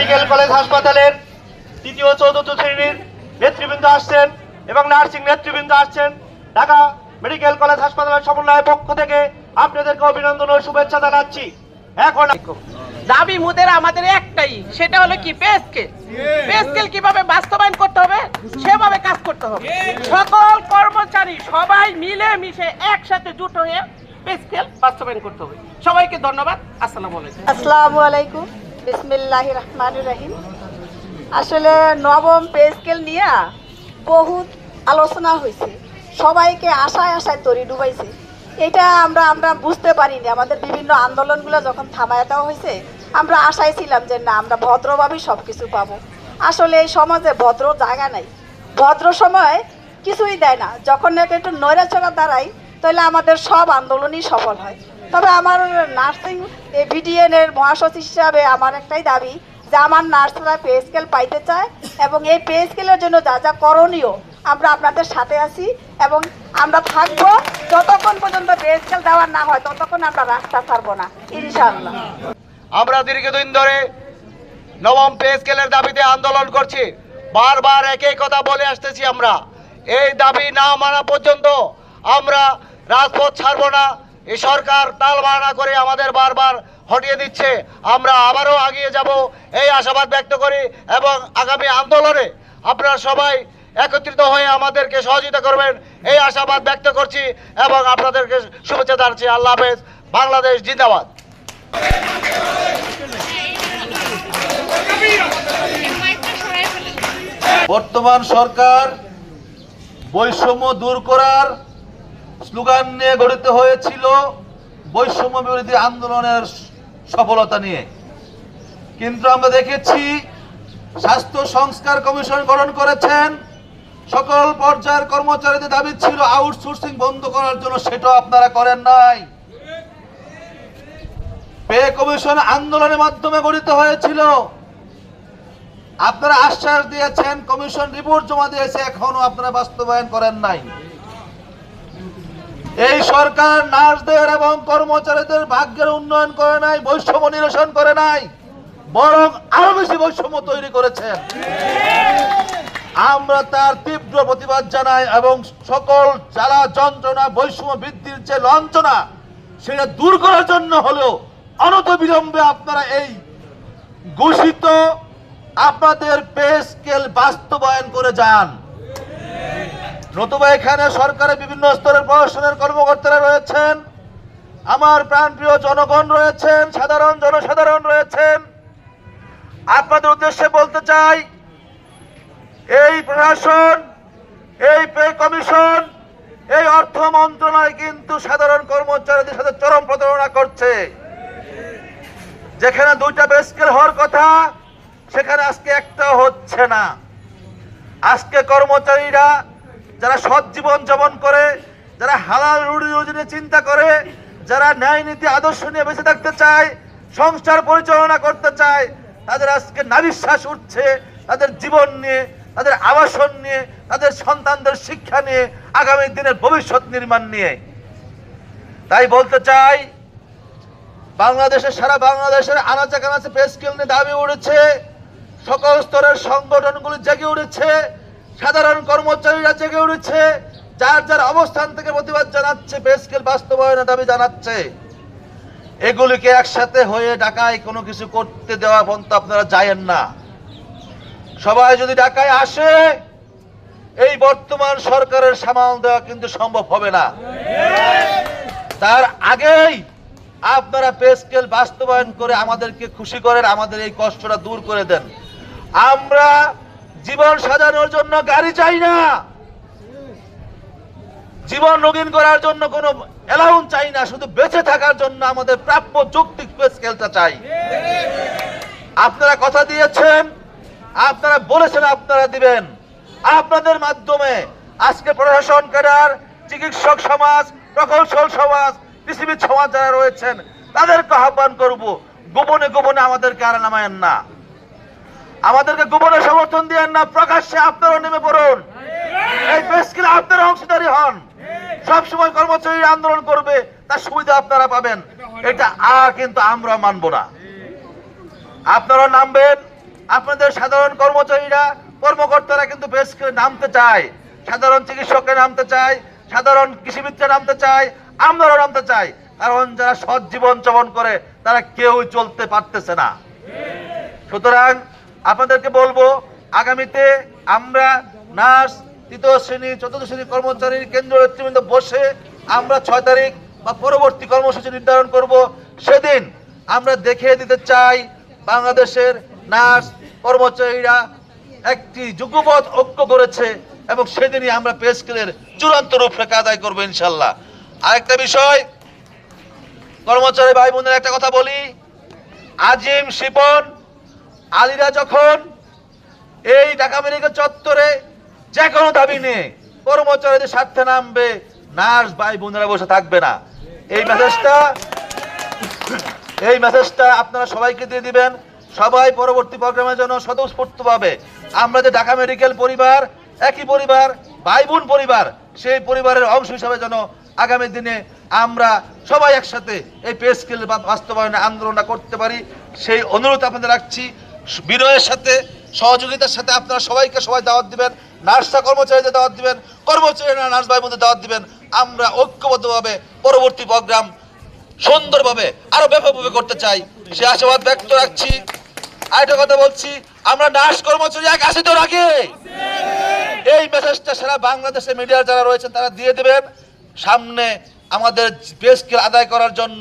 Medical college হাসপাতালের তৃতীয় চতুর্থ শ্রেণির নেতৃবৃন্দ আসছেন এবং নার্সিং নেতৃবৃন্দ আসছেন। ঢাকা মেডিকেল কলেজ হাসপাতালের সমন্বয়ের পক্ষ থেকে আপনাদেরকে অভিনন্দন ও শুভেচ্ছা জানাচ্ছি। এখন দাবি মুদের আমাদের একটাই সেটা হলো কি পে স্কেল কীভাবে বাস্তবায়ন করতে হবে? সেভাবে কাজ করতে হবে। সকল কর্মচারী সবাই মিলে মিশে একসাথে জুট হয়ে পে বাস্তবায়ন করতে হবে। সবাইকে ধন্যবাদ। আসসালামু আলাইকুম। আসসালামু আলাইকুম। বিসমিল্লাহ রহমান রহিম। আসলে নবম পে স্কেল নিয়ে বহুত আলোচনা হয়েছে। সবাইকে আশায় আশায় তরি ডুবাইছে। এটা আমরা আমরা বুঝতে পারিনি। আমাদের বিভিন্ন আন্দোলনগুলো যখন থামায় দেওয়া হয়েছে, আমরা আশায় ছিলাম যে না, আমরা ভদ্রভাবেই সব কিছু পাবো। আসলে এই সমাজে ভদ্র জায়গা নাই। ভদ্র সময় কিছুই দেয় না। যখন একটু নৈরাচকা দাঁড়াই তাহলে আমাদের সব আন্দোলনই সফল হয়। তবে আমার নার্সিং ভিডিএন এর মহাসচিব হিসাবে আমার একটাই দাবি যে আমার নার্সরা পে স্কেল পাইতে চায় এবং এই পে স্কেলের জন্য যা যা করণীয় আমরা আপনাদের সাথে আছি এবং আমরা থাকব যতক্ষণ পর্যন্ত পে স্কেল দেওয়ার না হয় ততক্ষণ আমরা রাস্তা ছাড়বো না, ইনশাআল্লাহ। আমরা দীর্ঘদিন ধরে নবম পে স্কেলের দাবিতে আন্দোলন করছি। বারবার একই কথা বলে আসতেছি আমরা। এই দাবি না মানা পর্যন্ত আমরা রাজপথ ছাড়বো না। এই সরকার তাল বাহানা করে আমাদের বারবার হটিয়ে দিচ্ছে। আমরা আবারও আগিয়ে যাব, এই আশাবাদ ব্যক্ত করি এবং আগামী আন্দোলনে আপনারা সবাই একত্রিত হয়ে আমাদেরকে সহযোগিতা করবেন, এই আশাবাদ ব্যক্ত করছি এবং আপনাদেরকে শুভেচ্ছা জানাচ্ছি। আল্লাহ হাফেজ। বাংলাদেশ জিন্দাবাদ। বর্তমান সরকার বৈষম্য দূর করার স্লোগান নিয়ে গঠিত হয়েছিল বৈষম্য বিরোধী আন্দোলনের সফলতা নিয়ে। কিন্তু আমরা দেখেছি, স্বাস্থ্য সংস্কার কমিশন গঠন করেছেন। সকল পর্যায়ের কর্মচারীদের দাবি ছিল, আউটসোর্সিং বন্ধ করার জন্য সেটাও আপনারা করেন নাই। পে কমিশন আন্দোলনের মাধ্যমে গঠিত হয়েছিল। আপনারা আশ্বাস দিয়েছেন, কমিশন রিপোর্ট জমা দিয়েছে, এখনও আপনারা বাস্তবায়ন করেন নাই। এই সরকার নার্সদের এবং কর্মচারীদের ভাগ্যের উন্নয়ন করে নাই, বৈষম্য নিরসন করে নাই, বরং আরও বেশি বৈষম্য তৈরি করেছেন আমরা তার তীব্র প্রতিবাদ জানাই এবং সকল জ্বালা যন্ত্রণা, বৈষম্য বৃদ্ধির যে লঞ্চনা সেটা দূর করার জন্য হলেও অনত বিলম্বে আপনারা এই ঘোষিত আপনাদের পে স্কেল বাস্তবায়ন করে যান। নতুবা এখানে সরকারের বিভিন্ন স্তরের প্রশাসনের কর্মকর্তারা রয়েছেন। আমার প্রাণপ্রিয় জনগণ রয়েছেন, সাধারণ জনসাধারণ রয়েছেন। আপনাদের উদ্দেশ্যে বলতে চাই, এই প্রশাসন, এই পে কমিশন, এই অর্থ মন্ত্রণালয় কিন্তু সাধারণ কর্মচারীদের সাথে চরম প্রতারণা করছে। যেখানে দুইটা বেস্কেল হওয়ার কথা, সেখানে আজকে একটা হচ্ছে না। আজকে কর্মচারীরা যারা সৎ জীবন যাপন করে, যারা হালাল রুটি রুজি নিয়ে চিন্তা করে, যারা ন্যায় নীতি আদর্শ নিয়ে বেঁচে থাকতে চায়, সংসার পরিচালনা করতে চায়, তাদের আজকে নাবিশ্বাস উঠছে, তাদের জীবন নিয়ে, তাদের আবাসন নিয়ে, তাদের সন্তানদের শিক্ষা নিয়ে, আগামী দিনের ভবিষ্যৎ নির্মাণ নিয়ে। তাই বলতে চাই, বাংলাদেশের সারা বাংলাদেশের আনাচে কানাচে পে স্কেল নিয়ে দাবি উঠেছে, সকল স্তরের সংগঠনগুলি জেগে উঠেছে সাধারণ কর্মচারীরা জেগে উঠেছে। যার যার অবস্থান থেকে প্রতিবাদ জানাচ্ছে পে স্কেল বাস্তবায়নের দাবি জানাচ্ছে। এগুলিকে একসাথে হয়ে ঢাকায় কোনো কিছু করতে দেওয়া পর্যন্ত আপনারা যায়েন না। সবাই যদি ঢাকায় আসে, এই বর্তমান সরকারের সামাল দেওয়া কিন্তু সম্ভব হবে না। তার আগেই আপনারা পে স্কেল বাস্তবায়ন করে আমাদেরকে খুশি করেন, আমাদের এই কষ্টটা দূর করে দেন। আমরা জীবন সাজানোর জন্য গাড়ি চাই না। জীবন রঙিন করার জন্য কোনো অ্যালাউন্স চাই না, শুধু বেঁচে থাকার জন্য আমাদের প্রাপ্য যৌক্তিক পে স্কেলটা চাই। আপনারা কথা দিয়েছেন, আপনারা বলেছেন, আপনারা দিবেন। আপনাদের মাধ্যমে আজকে প্রশাসন, ক্যাডার, চিকিৎসক সমাজ প্রকৌশল সমাজ, পৃথিবীর সমাজ যারা রয়েছেন, তাদেরকে আহ্বান করব, গোপনে গোপনে আমাদেরকে আর নামায়েন না। আমাদেরকে গোপনে সমর্থন দিয়েন না প্রকাশ্যে আপনারাও নেমে পড়ুন। এই পেস্কিলে আপনারা অংশীদারি হন। সব সময় কর্মচারী আন্দোলন করবে তার সুবিধা আপনারা পাবেন। এটা আর কিন্তু আমরা মানব না। আপনারা নামবেন আপনাদের সাধারণ কর্মচারীরা কর্মকর্তারা কিন্তু বেশ করে নামতে চায়। সাধারণ চিকিৎসকরা নামতে চায় সাধারণ কৃষিবিদরা নামতে চায় আমরাও নামতে চাই। কারণ যারা সৎ জীবন যাপন করে তারা কেউই চলতে পারতেছে না। সুতরাং আপনাদেরকে বলব, আগামীতে আমরা নার্স, তৃতীয় শ্রেণি, চতুর্থ শ্রেণি কর্মচারীর কেন্দ্র নেতৃবৃন্দ বসে আমরা ছয় তারিখ বা পরবর্তী কর্মসূচি নির্ধারণ করব। সেদিন আমরা দেখিয়ে দিতে চাই বাংলাদেশের নার্স কর্মচারীরা একটি যুগপথ ঐক্য করেছে এবং সেদিনই আমরা পে স্কেলের চূড়ান্ত রূপরেখা আদায় করব ইনশাল্লাহ আরেকটা বিষয়, কর্মচারী ভাই বোনের, একটা কথা বলি। আজিম শিপন আলীরা যখন এই ঢাকা মেডিকেল চত্বরে যে কোনো দাবি নিয়ে কর্মচারীদের স্বার্থে নামবে, নার্স ভাই বোনেরা বসে থাকবে না। এই মেসেজটা এই মেসেজটা আপনারা সবাইকে দিয়ে দিবেন। সবাই পরবর্তী প্রোগ্রামের জন্য স্বতঃস্ফূর্ত পাবে আমরা যে ঢাকা মেডিকেল পরিবার, একই পরিবার ভাই বোন পরিবার, সেই পরিবারের অংশ হিসাবে যেন আগামী দিনে আমরা সবাই একসাথে এই পে স্কেল বাস্তবায়নে আন্দোলনটা করতে পারি, সেই অনুরোধ আপনাদের রাখছি। বিনয়ের সাথে, সহযোগিতার সাথে আপনারা সবাইকে সবাই দাওয়াত দিবেন, নার্সরা কর্মচারীদের দাওয়াত দিবেন, কর্মচারীরা নার্স ভাই বোনদের দাওয়াত দিবেন, আমরা ঐক্যবদ্ধভাবে পরবর্তী প্রোগ্রাম সুন্দরভাবে আরও ব্যাপকভাবে করতে চাই। সে আশাবাদ ব্যক্ত রাখছি। আরেকটা কথা বলছি, আমরা নার্স কর্মচারী এক আসি তো আগে এই মেসেজটা সারা বাংলাদেশের মিডিয়ার যারা রয়েছেন, তারা দিয়ে দেবেন। সামনে আমাদের বেসকে আদায় করার জন্য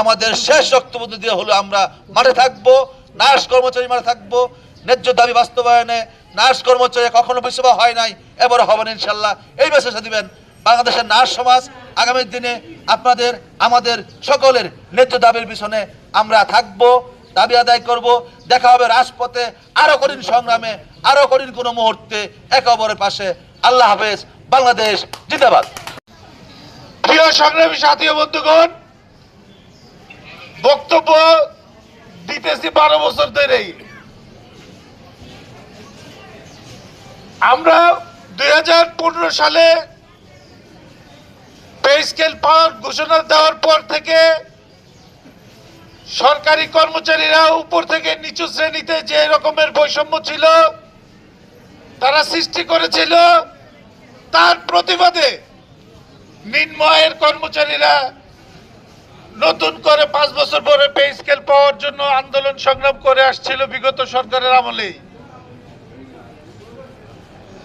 আমাদের শেষ রক্তবন্ধু দিয়ে হলো, আমরা মাঠে থাকব। নার্স কর্মচারী মাঠে থাকব, ন্যায্য দাবি বাস্তবায়নে নার্স কর্মচারী কখনো বিশ্ববা হয় নাই এবারে হবেন ইনশাল্লাহ। এই মেসেজটা দিবেন, বাংলাদেশের নার্স সমাজ আগামী দিনে আপনাদের, আমাদের সকলের ন্যায্য দাবির পিছনে আমরা থাকব, দাবি আদায় করব, দেখা হবে রাজপথে, আরও কঠিন সংগ্রামে, আরও কঠিন কোনো মুহূর্তে, একে অপরের পাশে। আল্লাহ হাফেজ, বাংলাদেশ জিন্দাবাদ। প্রিয় সংগ্রামী সাথী বন্ধুগণ, বক্তব্য দিতেছি বারো বছর ধরেই। আমরা দুই হাজার পনেরো সালে পে স্কেল পাওয়ার ঘোষণা দেওয়ার পর থেকে সরকারি কর্মচারীরা উপর থেকে নিচু শ্রেণীতে যে রকমের বৈষম্য ছিল, তারা সৃষ্টি করেছিল। তার প্রতিবাদে নিম্ন আয়ের কর্মচারীরা নতুন করে পাঁচ বছর পরে পে স্কেল পাওয়ার জন্য আন্দোলন সংগ্রাম করে আসছিল বিগত সরকারের আমলেই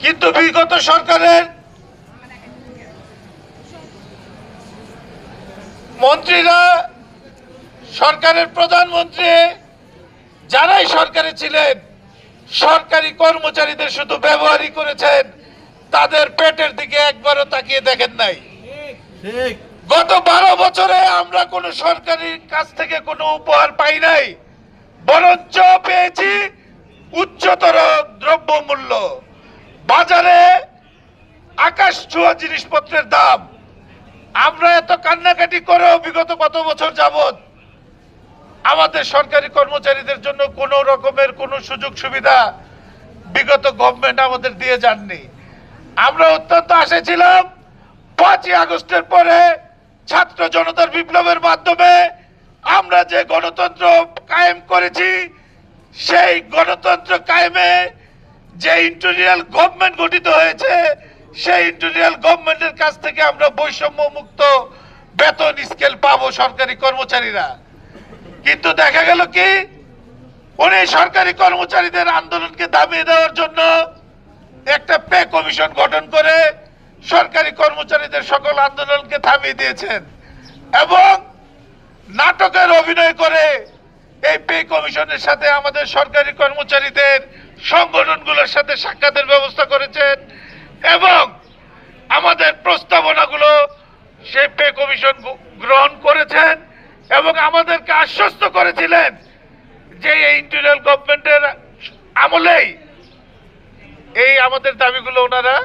কিন্তু বিগত সরকারের মন্ত্রীরা, সরকারের প্রধানমন্ত্রী, যারাই সরকারে ছিলেন, সরকারি কর্মচারীদের শুধু ব্যবহারই করেছেন, তাদের পেটের দিকে একবারও তাকিয়ে দেখেন নাই। গত বারো বছরে আমরা কোনো সরকারি কাছ থেকে কোনো উপহার পাই নাই, বরঞ্চ পেয়েছি উচ্চতর দ্রব্য মূল্য বাজারে আকাশ ছোঁয়া জিনিসপত্রের দাম। আমরা এত কান্নাকাটি করেও বিগত কত বছর যাবত আমাদের সরকারি কর্মচারীদের জন্য কোনো রকমের কোনো সুযোগ সুবিধা বিগত গভর্নমেন্ট আমাদের দিয়ে যাননি। আমরা অত্যন্ত আশা ছিলাম, পাঁচই আগস্টের পরে ছাত্র জনতার বিপ্লবের মাধ্যমে আমরা যে গণতন্ত্র কায়েম করেছি, সেই গণতন্ত্র কায়েমে যে ইন্টেরিয়াল গভর্নমেন্ট গঠিত হয়েছে, সেই ইন্টেরিয়াল গভর্নমেন্টের কাছ থেকে আমরা বৈষম্য মুক্ত বেতন স্কেল পাবো সরকারি কর্মচারীরা। কিন্তু দেখা গেল কি, উনি সরকারি কর্মচারীদের আন্দোলনকে দাবিয়ে দেওয়ার জন্য একটা পে কমিশন গঠন করে সরকারি কর্মচারীদের সকল আন্দোলনকে থামিয়ে দিয়েছেন এবং নাটকের অভিনয় করে এই পে কমিশনের সাথে আমাদের সরকারি কর্মচারীদের সংগঠনগুলোর সাথে সাক্ষাতের ব্যবস্থা করেছেন এবং আমাদের প্রস্তাবনাগুলো সেই পে কমিশন গ্রহণ করেছেন এবং আমাদেরকে আশ্বস্ত করেছিলেন যে এই ইন্টেরিয়াল গভর্নমেন্টের আমলেই এই আমাদের দাবিগুলো ওনারা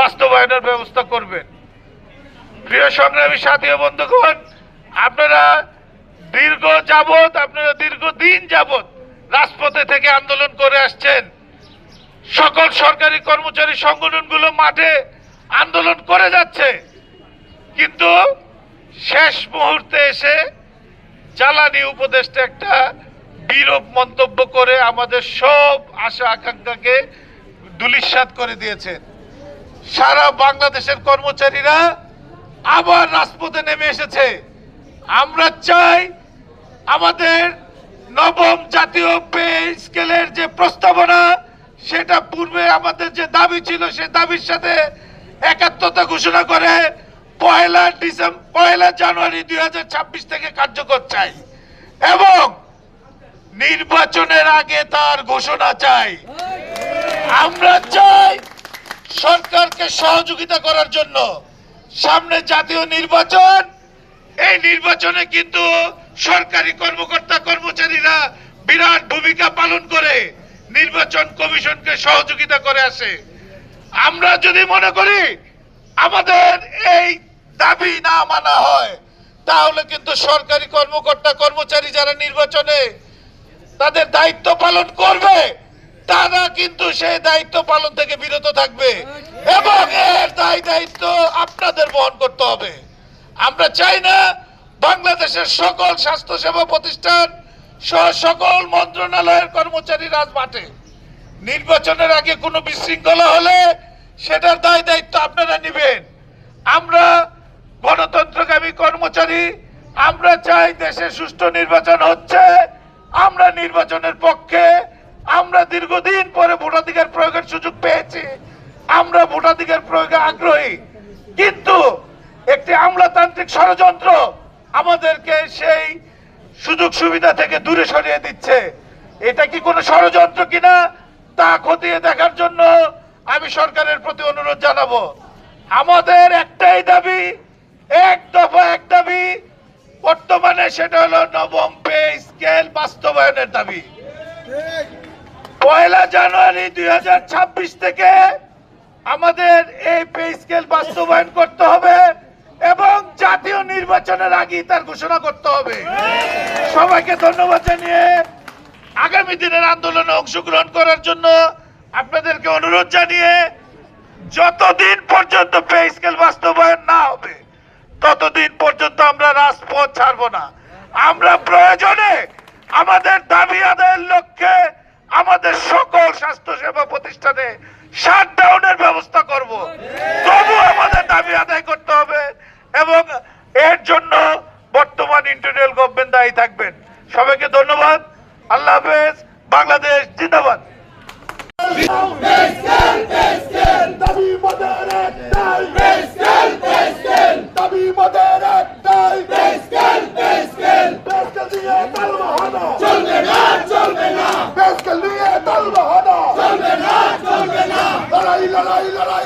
বাস্তবায়নের ব্যবস্থা করবেন। প্রিয় সংগ্রামী সাথী বন্ধুগণ, আপনারা দীর্ঘ যাবৎ, আপনারা দীর্ঘদিন যাবৎ রাজপথে থেকে আন্দোলন করে আসছেন। সকল সরকারি কর্মচারী সংগঠনগুলো মাঠে আন্দোলন করে যাচ্ছে। কিন্তু শেষ মুহূর্তে এসে জ্বালানি উপদেষ্টা একটা বিরূপ মন্তব্য করে আমাদের সব আশা আকাঙ্ক্ষাকে দুলিশ্বাত করে দিয়েছেন। সারা বাংলাদেশের কর্মচারীরা আবার রাজপথে নেমে এসেছে। আমরা চাই আমাদের নবম জাতীয় পে স্কেলের যে প্রস্তাবনা, সেটা পূর্বে আমাদের যে দাবি ছিল, সে দাবির সাথে একাত্মতা ঘোষণা করে পয়লা ডিসেম্বর পয়লা জানুয়ারি দুই হাজার ছাব্বিশ থেকে কার্যকর চাই। এবং নির্বাচনের আগে তার ঘোষণা চাই। আমরা চাই সরকারকে সহযোগিতা করার জন্য সামনে জাতীয় নির্বাচন, এই নির্বাচনে কিন্তু সরকারি কর্মকর্তা কর্মচারীরা বিরাট ভূমিকা পালন করে, নির্বাচন কমিশনকে সহযোগিতা করে আসে। আমরা যদি মনে করি আমাদের এই দাবি না মানা হয়, তাহলে কিন্তু সরকারি কর্মকর্তা কর্মচারী যারা নির্বাচনে তাদের দায়িত্ব পালন করবে তারা কিন্তু সেই দায়িত্ব পালন থেকে বিরত থাকবে। এবং এর দায় দায়িত্ব আপনাদের বহন করতে হবে। আমরা চাই না বাংলাদেশের সকল স্বাস্থ্য সেবা প্রতিষ্ঠান সহ সকল মন্ত্রণালয়ের কর্মচারী রাজমাঠে নির্বাচনের আগে কোনো বিশৃঙ্খলা হলে সেটার দায় দায়িত্ব আপনারা নেবেন। আমরা গণতন্ত্রকামী কর্মচারী, আমরা চাই দেশে সুষ্ঠু নির্বাচন হচ্ছে। আমরা নির্বাচনের পক্ষে আমরা দীর্ঘদিন পরে ভোটাধিকার প্রয়োগের সুযোগ পেয়েছি। আমরা ভোটাধিকার প্রয়োগে আগ্রহী। কিন্তু একটি আমলাতান্ত্রিক ষড়যন্ত্র আমাদেরকে সেই সুযোগ সুবিধা থেকে দূরে সরিয়ে দিচ্ছে। এটা কি কোনো ষড়যন্ত্র কিনা তা খতিয়ে দেখার জন্য আমি সরকারের প্রতি অনুরোধ জানাব। আমাদের একটাই দাবি, এক দফা এক দাবি, বর্তমানে সেটা হলো নবম পে স্কেল বাস্তবায়নের দাবি। পয়লা জানুয়ারি দু হাজার ছাব্বিশ থেকে আমাদের এই পে স্কেল বাস্তবায়ন করতে হবে এবং জাতীয় নির্বাচনের আগে তার ঘোষণা করতে হবে। সবাইকে ধন্যবাদ জানিয়ে আগামী দিনের আন্দোলনে অংশগ্রহণ করার জন্য আপনাদেরকে অনুরোধ জানিয়ে যতদিন পর্যন্ত পে স্কেল বাস্তবায়ন না হবে, ততদিন পর্যন্ত আমরা রাজপথ ছাড়বো না। আমরা প্রয়োজনে আমাদের দাবি আদায়ের লক্ষ্যে আমাদের সকল স্বাস্থ্য সেবা প্রতিষ্ঠানে শাটডাউনের ব্যবস্থা করব। তবু আমাদের দাবি আদায় করতে হবে এবং এর জন্য বর্তমান ইন্টারনাল গভর্নমেন্ট দায়ী থাকবেন। সবাইকে ধন্যবাদ। আল্লাহ হাফেজ। বাংলাদেশ জিন্দাবাদ। চলবে না চলবে না। দেশকে নিয়ে তাল বাহানা। চলবে না চলবে না। লড়াই লড়াই লড়াই।